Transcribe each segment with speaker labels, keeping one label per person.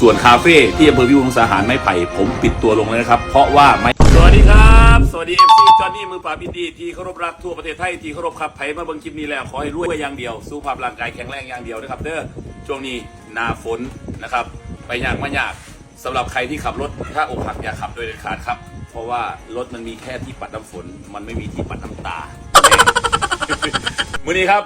Speaker 1: ส่วนคาเฟ่ที่อำเภอพิบูลสาหารไม้ไผ่ผมปิดตัวลงแล้วนะครับ เพราะว่าไม่สวัสดีครับ สวัสดีเอฟซีจอห์นนี่มือปราบอินดี้ที่เคารพรักทั่วประเทศไทยที่เคารพครับไผ่มาเบิ่งคลิปนี้แล้วขอให้รวยอย่างเดียวสุขภาพร่างกายแข็งแรงอย่างเดียวนะครับเด้อช่วงนี้หนาฝนนะครับ ไปยากมายากสำหรับใครที่ขับรถถ้าอกหักอย่าขับโดยเด็ดขาดครับ เพราะว่ารถมันมีแค่ที่ปัดน้ำฝน มันไม่มีที่ปัดน้ำตามื้อนี้ครับ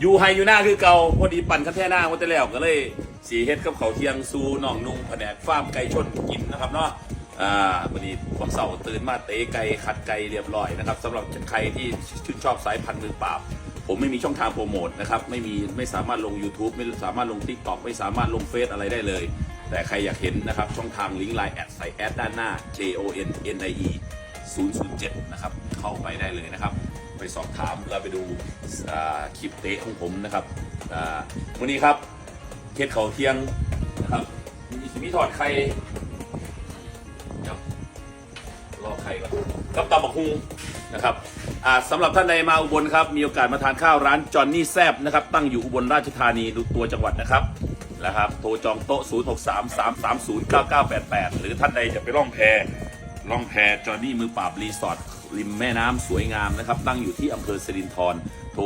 Speaker 1: อยู่ไฮอยู่หน้าคือเก่าพอดีปั่นคันแท่หน้าวันแต่แล้วก็เลย สีเฮ็ดกับเขาเที่ยงซูหนองนุ่งแผนกฟาร์มไก่ชนกินนะครับเนาะอ่าวันนี้ผมเสาร์ตื่นมาเตะไก่ขัดไก่เรียบร้อยนะครับสำหรับใครที่ชื่นชอบสายพันธุ์มือปราบ ผมไม่มีช่องทางโปรโมทนะครับไม่มีไม่สามารถลง YouTube ไม่สามารถลง Tik t o k ไม่สามารถลงเฟซอะไรได้เลย แต่ใครอยากเห็นนะครับช่องทางลิงก์ไลน์แอดใส่แอดด้านหน้า J O N N I E 007 นะครับ เข้าไปได้เลยนะครับ ไปสอบถามแล้วไปดูคลิปเตะของผมนะครับวันนี้ครับ เฮ็ดเขาเที่ยงนะครับมีมีถอดไข่ครับรอไข่ก่อนกับตำบักฮุงนะครับอ่าสำหรับท่านใดมาอุบลครับ มีโอกาสมาทานข้าวร้านจอนนี่แซบนะครับ ตั้งอยู่อุบลราชธานีดูตัวจังหวัดนะครับนะครับ โทรจองโต๊ะ 0 6 3 3 3 0 9 9 8 8 หรือท่านใดจะไปล่องแพล่องแพจอห์นนี่มือปราบรีสอร์ทริมแม่น้ำสวยงามนะครับ ตั้งอยู่ที่อำเภอสิรินธร โทร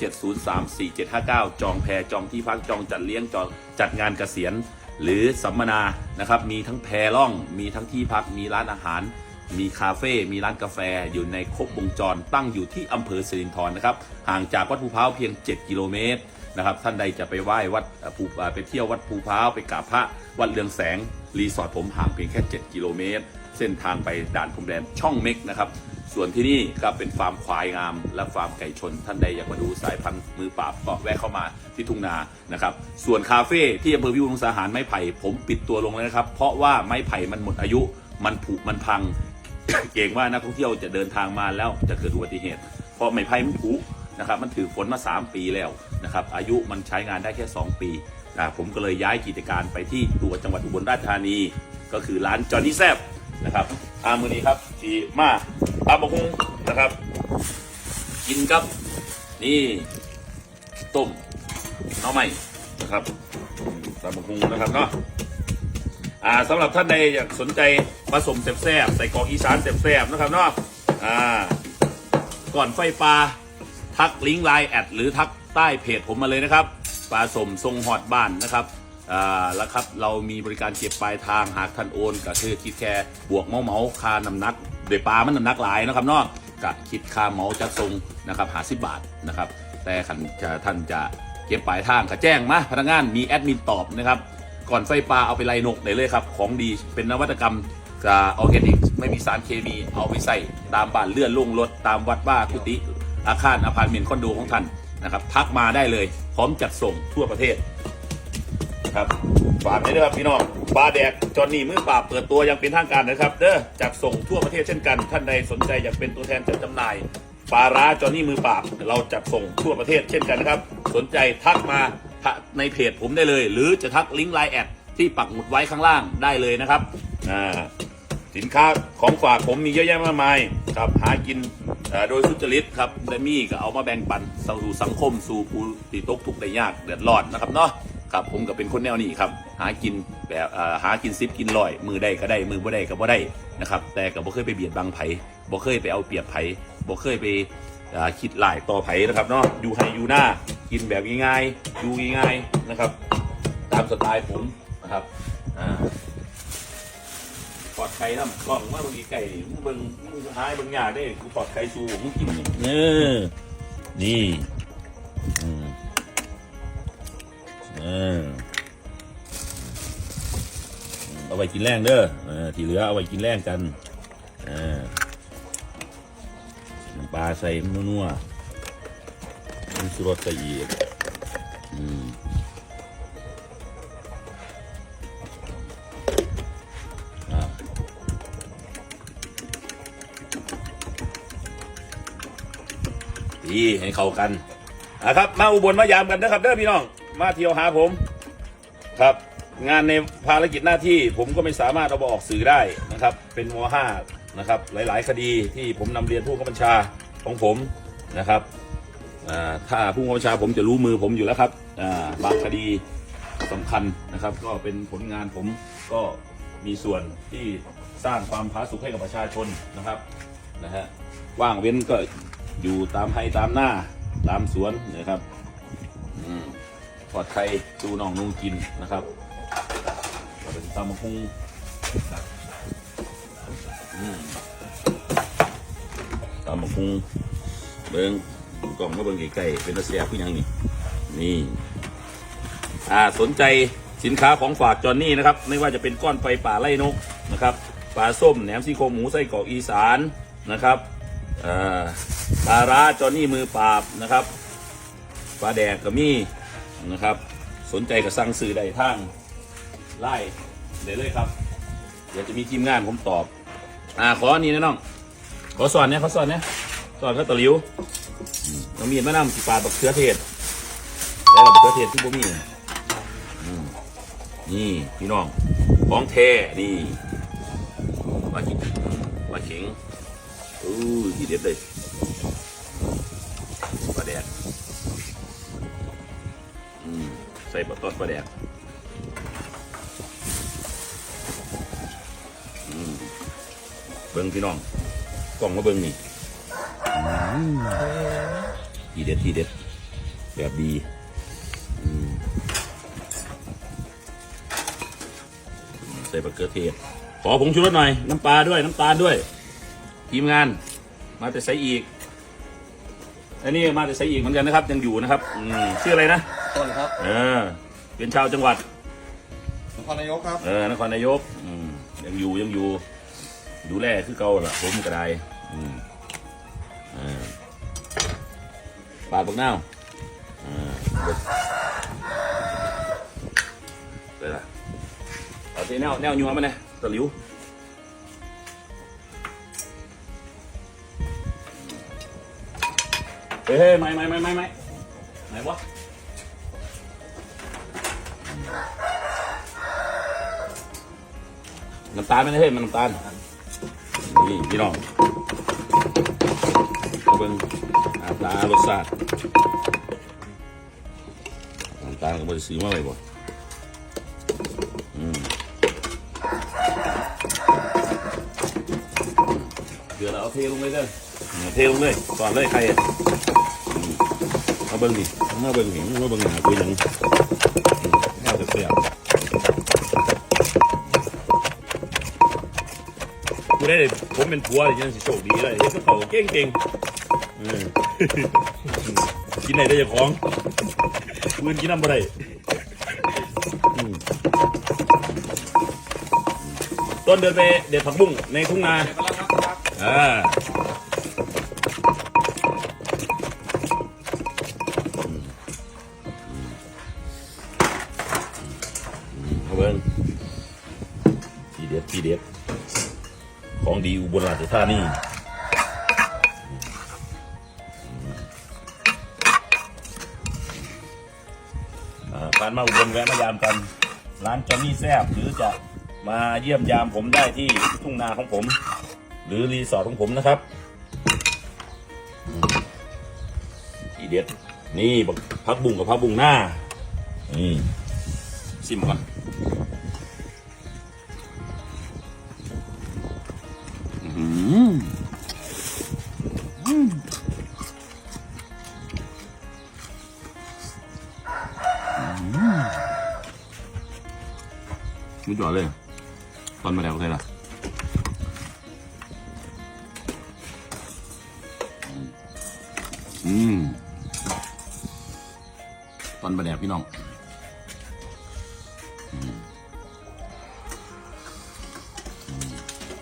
Speaker 1: 0627034759 จองแพรจองที่พักจองจัดเลี้ยงจองจัดงานเกษียณ หรือสัมมนานะครับ มีทั้งแพล่อง มีทั้งที่พัก มีร้านอาหาร มีคาเฟ่ มีร้านกาแฟ อยู่ในครบวงจร ตั้งอยู่ที่อำเภอสิรินธรนะครับ ห่างจากวัดภูพร้าวเพียง 7 กิโลเมตรนะครับ ท่านใดจะไปไหว้วัดภูไปเที่ยววัดภูพร้าวไปกราบพระ วัดเรืองแสง รีสอร์ทผมห่างเพียงแค่ 7 กิโลเมตร เส้นทางไปด่านพรมแดนช่องเม็กนะครับ ส่วนที่นี่ก็เป็นฟาร์มควายงาม และฟาร์มไก่ชน ท่านใดอยากมาดูสายพันธุ์มือปราบก็แวะเข้ามาที่ทุ่งนานะครับ ส่วนคาเฟ่ที่อำเภอพิบูลสาหารไม้ไผ่ผมปิดตัวลงแล้วนะครับ เพราะว่าไม้ไผ่มันหมดอายุ มันผุมันพัง เกรงว่านักท่องเที่ยวจะเดินทางมาแล้วจะเกิดอุบัติเหตุ เพราะไม้ไผ่มันผุนะครับ มันถือฝนมา 3 ปีแล้วนะครับ อายุมันใช้งานได้แค่ 2 ปีนะผมก็เลยย้ายกิจการไปที่ตัวจังหวัดอุบลราชธานี ก็คือร้านจอห์นนี่แซบนะครับอามือนี้ครับทีมา ตาบกฮุงนะครับ กินกับนี่ต้มหน้อใหม่นะครับตาบกฮุงนะครับเนาะอ่าสำหรับท่านใดอยากสนใจผสมแซ่บๆใส่กอกอีสานแซ่บๆนะครับเนาะอ่าก่อนไฟปลาทักลิงก์ไลน์แอดหรือทักใต้เพจผมมาเลยนะครับปลาสมทรงหอดบ้านนะครับอ่าแล้วครับเรามีบริการเก็บปลายทางหากท่านโอนก็คือคิดแค่บวกเมาเมาค่าน้ำนัก โดยปลามันน้ำหนักหลายนะครับเนาะก็คิดค่าเมาจัดทรงนะครับหาสิบบาทนะครับ แต่ขันจะท่านจะเก็บปลายทางก็แจ้งมาพนักงานมีแอดมินตอบนะครับ ก่อนไฟปลาเอาไปไล่นกได้เลยครับ ของดีเป็นนวัตกรรมกับออร์แกนิกไม่มีสารเคมีเอาไปใส่ตามบ้านเลื่อนลุ่งรถตามวัดบ้ากุฏิอาคารอพาร์ตเมนต์คอนโดของท่านนะครับ ทักมาได้เลย พร้อมจัดส่งทั่วประเทศนะครับ ฝากไว้ด้วยครับพี่น้องปลาแดกจอนนี่มือปราบเปิดตัวอยังเป็นทางการนะครับ เด้อจัดส่งทั่วประเทศเช่นกัน ท่านใดสนใจอยากเป็นตัวแทนจัดจำหน่ายปลาร้าจอนนี่มือปราบเราจัดส่งทั่วประเทศเช่นกันนะครับ สนใจทักมาในเพจผมได้เลย หรือจะทักลิงก์ไลน์แอดที่ปักหมุดไว้ข้างล่างได้เลยนะครับอ่าสินค้าของฝากผมมีเยอะแยะมากมายครับหากินโดยสุจริตครับและมีก็เอามาแบ่งปันสู่สังคมสู่ผู้ที่ตกทุกข์ได้ยากเดือดร้อนนะครับเนาะ ครับ ผมก็เป็นคนแนวนี้ครับ หากินแบบหากินซิปกินลอย มือได้ก็ได้ มือบ่ได้ก็บ่ได้นะครับ แต่ก็บ่เคยไปเบียดบังไผบ่เคยไปเอาเปรียบไผบ่เคยไปคิดหลายต่อไผนะครับเนาะอยู่ให้อยู่หน้ากินแบบง่ายๆอยู่ง่ายๆนะครับ ตามสไตล์ผมนะครับอ่าปลอดไข่น้ำกล้องว่าบางทีไก่มึงเบิ่งมึงหายบิ่งยากได้กูปลอดไข่สูมึงกินเนี่เออนี่ เอาไว้กินแรงเด้อที่เหลือเอาไว้กินแรงกันน้ำปลาใส่นัวๆมีสุรสใส่อีกดีให้เข้ากันนะครับ มาอุบลมายามกันนะครับเด้อพี่น้อง มาเที่ยวหาผมครับ งานในภารกิจหน้าที่ผมก็ไม่สามารถเอามาออกสื่อได้นะครับ เป็นมห้านะครับ หลาย ๆ คดีที่ผมนำเรียนผู้กำกับบัญชาของผมนะครับอ่าถ้าผู้กำกับบัญชาผมจะรู้มือผมอยู่แล้วครับอ่าบางคดีสำคัญนะครับ ก็เป็นผลงานผมก็มีส่วนที่สร้างความผาสุกให้กับประชาชนนะครับนะฮะว่างเว้นก็อยู่ตามไร่ตามหน้าตามสวนนะครับ อืม ปลอดไข่ดูน้องนุ่งกินนะครับเป็นตามะพุงอืมตามะพุงเบิ้งกล่องมาเบิ้งไก่ๆเป็นเสียผู้ยังนี่นี่อ่าสนใจสินค้าของฝากจอนนี่นะครับ ไม่ว่าจะเป็นก้อนไฟป่าไล่นกนะครับปลาส้มแหนมซี่โครงหมูไส้กรอกอีสานนะครับอ่าปลาร้าจอนนี่มือปราบนะครับปลาแดกกระมี่ นะครับ สนใจก็สั่งซื้อได้ทางไล่เดี๋ยวเลยครับ เดี๋ยวจะมีทีมงานผมตอบ อ่าขออันนี้นะน้อง ขอสอนเนี่ยขอสอนเนี่ยสอนข้าวตะลิวอืมน้องมีดมะนำสิปาดบักเขือเทศแล้วเราเขือเทศที่บ่มีนี่พี่น้องของแท้นี่ปลาขิงปลาเข็งอู้ยทีเด็ดเลย ใส่ปลาต้นปลาแดดเบิ้งพี่น้องกล่องมาเบิ้งนี่อีเด็ดทีเด็ด แบบดีใส่บะเขือเทศขอผงชูรสหน่อย น้ำปลาด้วย น้ำตาลด้วย ทีมงาน มาแต่ใส่อีกอันนี้มาแต่ใส่อีกเหมือนกันนะครับ ยังอยู่นะครับชื่ออะไรนะ
Speaker 2: ต้นครับ
Speaker 1: เออเป็นชาวจังหวัด
Speaker 2: นครนายกครับ
Speaker 1: เออนครนายกอืมยังอยู่ยังอยู่ ดูแลคือเก่าล่ะผมก็ได้อืมเออปาดบักนาวอ่าเบิดไปละเอาทีแนวแนวยัวมาเนี่ยตะหลิวเฮ้ยเฮ้ยไม่ไม่ไม่ไม่ไม่ไหนวะ น้ำตาลไม่ได้เฮ้ยมันน้ำตาล นี่พี่น้องเบิ้งอาปลารสชาติน้ำตาลก็บริสีมาไว้บ่เดี๋ยวเราเอาเทลงเลยเด้อเทลงเลยก่อนเลยใครอะมเอาเบิ้งดิเอามาเบิ้งหิงมาเบิ้งหาคุยหนัง ๆกูได้ผมเป็นผัวเลยยังสิโชคดีเลยเฮ็ดกระเป๋าเก่งเก่งๆอืมกินไหนได้เจะของปืนกินน้ำบ่ได้อืมต้นเดินไปเด็ดผักบุ้งในทุ่งนาอ่าเอาเบิ้งทีเด็ดทีเด็ด ดีอุบลราชธานีอ่าผ่านมาอุบลแวะมายามกัน ร้านจอนนี่แซบหรือจะมาเยี่ยมยามผมได้ที่ทุ่งนาของผม หรือรีสอร์ทของผมนะครับอีเด็ดนี่บักพักบุ้งกับพักบุ้งหน้านี่ชิมก่อน ไม่จอดเลย ตอนมาแล้วใช่ละอืมตอนมาแล้วพี่น้องอืมอืม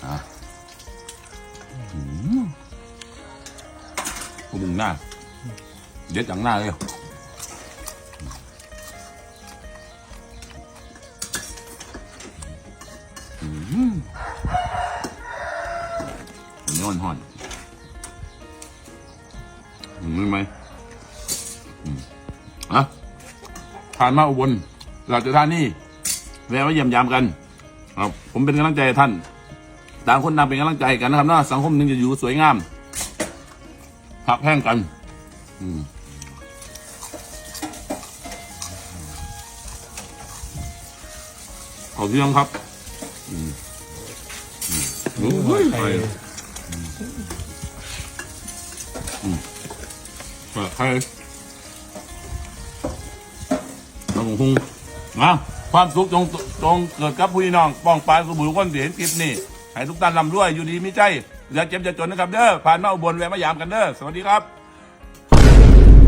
Speaker 1: อะกูมึงหน้าเด็ดจังหน้าเลย ทานมาอุบลเราจะทานนี่แวะมาเยี่ยมยามกันครับผมเป็นกำลังใจให้ท่านต่างคนต่างเป็นกำลังใจกันนะครับนะสังคมหนึ่งจะอยู่สวยงามพักแห้งกัน อืมเขาเที่ยงครับอืมอืมโอ้ยไข่อืมอืมไข่ น้องหุงนะความสุขจงจงเกิดกับผู้พี่น้องป้องปรายสุบุคนที่เห็นคลิปนี่ให้ทุกท่านร่ำรวยอยู่ดีมีใจอย่าเจ็บอย่าจนนะครับเด้อผ่านมาอุบลแวะมายามกันเด้อสวัสดีครับ